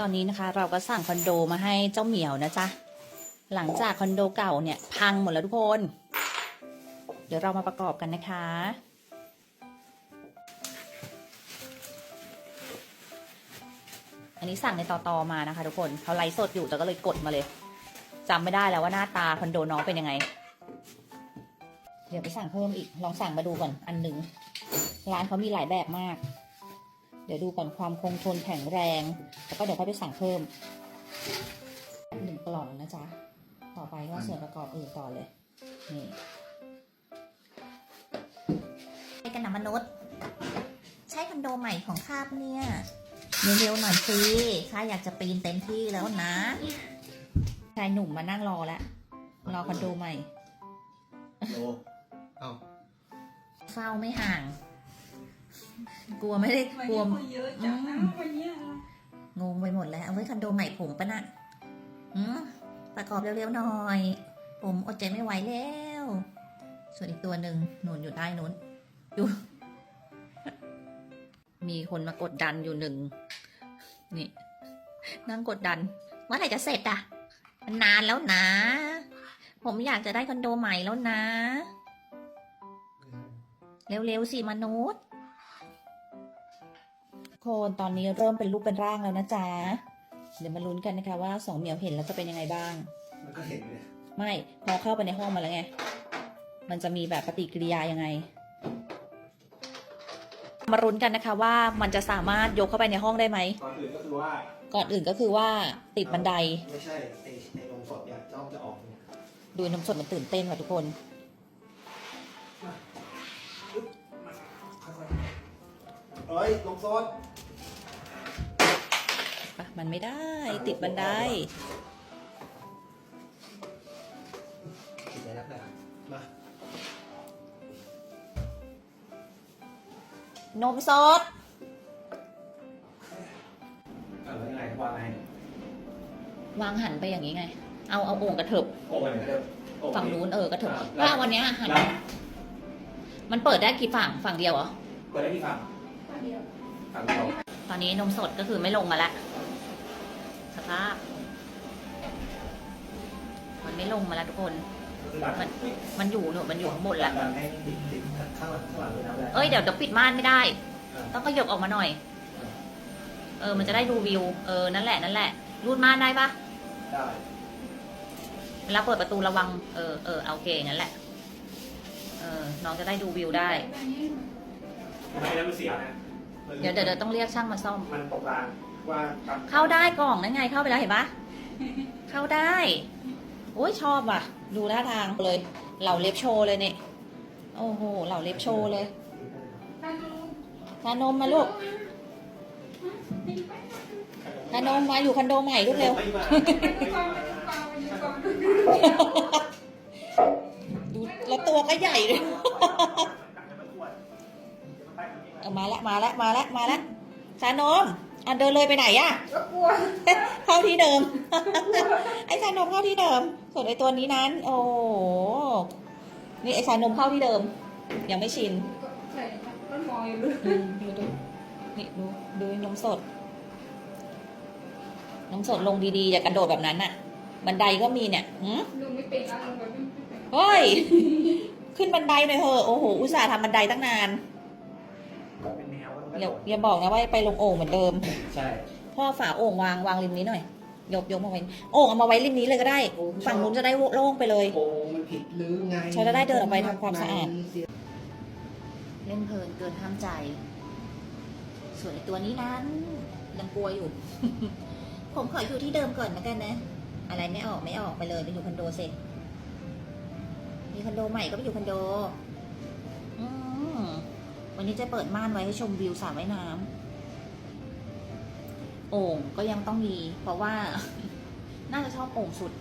ตอนนี้นะคะเราก็สั่งคอนโดมาให้เจ้าเหมียวนะจ๊ะ หลังจากคอนโดเก่าเนี่ยพังหมดแล้วทุกคน เดี๋ยวเรามาประกอบกันนะคะอันนี้สั่งในต่อตอมานะคะ ทุกคนเขาไลฟ์สดอยู่แต่ก็เลยกดมาเลยจำไม่ได้แล้วว่าหน้าตาคอนโดน้องเป็นยังไง เดี๋ยวไปสั่งเพิ่มอีก ลองสั่งมาดูก่อนอันหนึ่งร้านเขามีหลายแบบมาก เดี๋ยวดูก่อนความคงทนแข็งแรง แล้วก็เดี๋ยวค่อยไปสั่งเพิ่มหนึ่งกล่องนะจ๊ะ ต่อไปก็ส่วนประกอบอื่นต่อเลย นี่ไปกันนะมนุษย์ ใช่คอนโดใหม่ของข้าปะเนี่ยเร็วๆหน่อยสิข้าอยากจะปีนเต็มที่แล้วนะชายหนุ่มมานั่งรอแล้วรอคอนโดใหม่โลเอ้าเฝ้าไม่ห่าง กลัวไม่ได้กลัวคนเยอะจังนะวันเนี้ยงงไปหมดแล้วเอาไว้คอนโดใหม่ผมปะนะอืมประกอบเร็วๆหน่อย ผมอดใจไม่ไหวแล้ว ส่วนอีกตัวหนึ่งหนุนอยู่ใต้นู้นอยู่ มีคนมากดดันอยู่หนึ่งนี่ นั่งกดดันว่าไหร่จะเสร็จอะมันนานแล้วนะ ผมอยากจะได้คอนโดใหม่แล้วนะ เร็วๆสิมนุษย์โคนตอนนี้เริ่มเป็นรูปเป็นร่างแล้วนะจ๊ะ เดี๋ยวมาลุ้นกันนะคะว่าสองเหมียวเห็นแล้วจะเป็นยังไงบ้าง มันก็เห็นเลยไม่พอเข้าไปในห้องมาแล้วไง มันจะมีแบบปฏิกิริยายังไง มารุ้นกันนะคะว่ามันจะสามารถยกเข้าไปในห้องได้ไหม ก่อนอื่นก็คือว่า ก่อนอื่นก็คือว่าติดบันได ไม่ใช่ไอ้ไอ้นมสดเนี่ยจ้องจะออกเนี่ยดูน้ำสดมันตื่นเต้นว่ะทุกคน เฮ้ยนมสดปะมันไม่ได้ติดบันได ติดได้แล้วนะมา นมสดเออยังไงวางไงวางหันไปอย่างนี้ไง เอาเอาโอ่งกระเถิบโอ้ยเดี๋ยวโอ้ย ฝั่งนู้นเออกระเถิบแล้วว่าวันเนี้ยหันแล้วมันเปิดได้กี่ฝั่งฝั่งเดียวเหรอ เปิดได้ที่ฝั่ง วันเดียวฝั่งตอนนี้นมสดก็คือไม่ลงมาแล้วสภาพ มันไม่ลงมาแล้วทุกคน มันมันอยู่หนูมันอยู่ข้างบนแล้วดันให้ติดติดข้างหลังข้างหลังเลยนะเอ้ยเดี๋ยวเดี๋ยวปิดม่านไม่ได้ ต้องขยบออกมาหน่อย เออ มันจะได้ดูวิว เออ นั่นแหละ นั่นแหละ รูดม่านได้ปะได้เวลาเปิดประตูระวัง เออเออเอาโอเคงั้นแหละ เออ น้องจะได้ดูวิวได้ ไม่แล้มันเสียนะ เดี๋ยวเดี๋ยวเดี๋ยวต้องเรียกช่างมาซ่อม มันตกรางว่ากับเข้าได้กล่องนั่นไงเข้าไปแล้วเห็นปะเข้าได้โอ้ยชอบว่ะ ดูท่าทางเลย เหล่าเล็บโชว์เลยเนี่ยโอ้โหเหล่าเล็บโชว์เลยทานมมาลูกทานมมาอยู่คอนโดใหม่ลูกเร็วไม่มาดูแล้วตัวก็ใหญ่เลยเอา มาแล้วมาแล้วมาแล้วมาแล้วชานมอันเดินเลยไปไหนอะก็กลัวเข้าที่เดิม ไอ้ชานมเข้าที่เดิม ส่วนไอ้ตัวนี้นั้น โอ้โหนี่ไอ้ชานมเข้าที่เดิม ยังไม่ชินใส่ต้นมอยเลยอืมดูดูนี่ดูดูนมสดนมสดลงดีๆ อย่ากระโดดแบบนั้นน่ะ บันไดก็มีเนี่ยหืมลุงไม่เป็นแล้วลุงแบบไม่เป็นเฮ้ย ขึ้นบันไดหน่อยเถอะโอ้โหอุตส่าห์ทำบันไดตั้งนาน เป็นแนวอย่าอย่าบอกนะว่าไปลงโอ่งเหมือนเดิม ใช่พ่อฝาโอ่งวางวางริมนี้หน่อยยกยกมาไว้โอ่งเอามาไว้ริมนี้เลยก็ได้ ฝั่งนู้นจะได้โล่งไปเลยโอ้มันผิดหรือไงฉันจะได้เดินออกไปทำความสะอาดเล่นเพลินเกินห้ามใจ ส่วนไอตัวนี้นั้นยังกลัวอยู่ ผมขออยู่ที่เดิมก่อนนะกันนะ อะไรไม่ออกไม่ออกไปเลยไปอยู่คอนโดเสร็จมีคอนโดใหม่ก็ไปอยู่คอนโด อืม วันนี้จะเปิดม่านไว้ให้ชมวิวสระว่ายน้ำโอ่งก็ยังต้องมี เพราะว่า น่าจะชอบโอ่งสุด